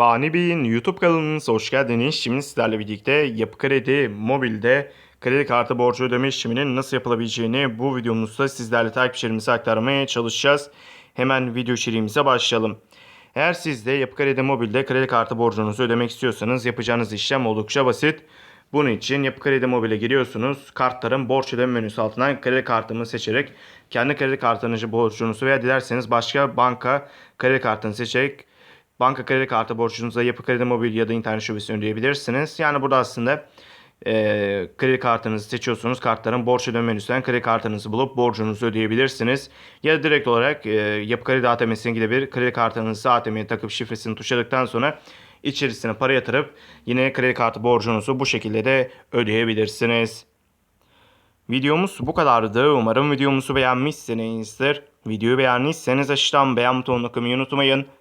Fani Bey'in YouTube kanalınıza hoş geldiniz. Şimdi sizlerle birlikte Yapı Kredi Mobil'de kredi kartı borcu ödeme işleminin nasıl yapılabileceğini bu videomuzda sizlerle takipçilerimize aktarmaya çalışacağız. Hemen video içeriğimize başlayalım. Eğer siz de Yapı Kredi Mobil'de kredi kartı borcunuzu ödemek istiyorsanız yapacağınız işlem oldukça basit. Bunun için Yapı Kredi Mobil'e giriyorsunuz. Kartların borç ödeme menüsü altından kredi kartımı seçerek kendi kredi kartınızı borcunuzu veya dilerseniz başka banka kredi kartını seçerek banka kredi kartı borcunuza Yapı Kredi Mobil ya da internet şubesini ödeyebilirsiniz. Yani burada aslında e, kredi kartınızı seçiyorsunuz. Kartların borç ödeme menüsünden kredi kartınızı bulup borcunuzu ödeyebilirsiniz. Ya da direkt olarak e, Yapı Kredi ATM'sine gidebilir. Kredi kartınızı ATM'ye takıp şifresini tuşladıktan sonra içerisine para yatırıp yine kredi kartı borcunuzu bu şekilde de ödeyebilirsiniz. Videomuz bu kadardı. Umarım videomuzu beğenmişsinizdir. Videoyu beğendiyseniz aşağıdan beğen butonuna kılmayı unutmayın.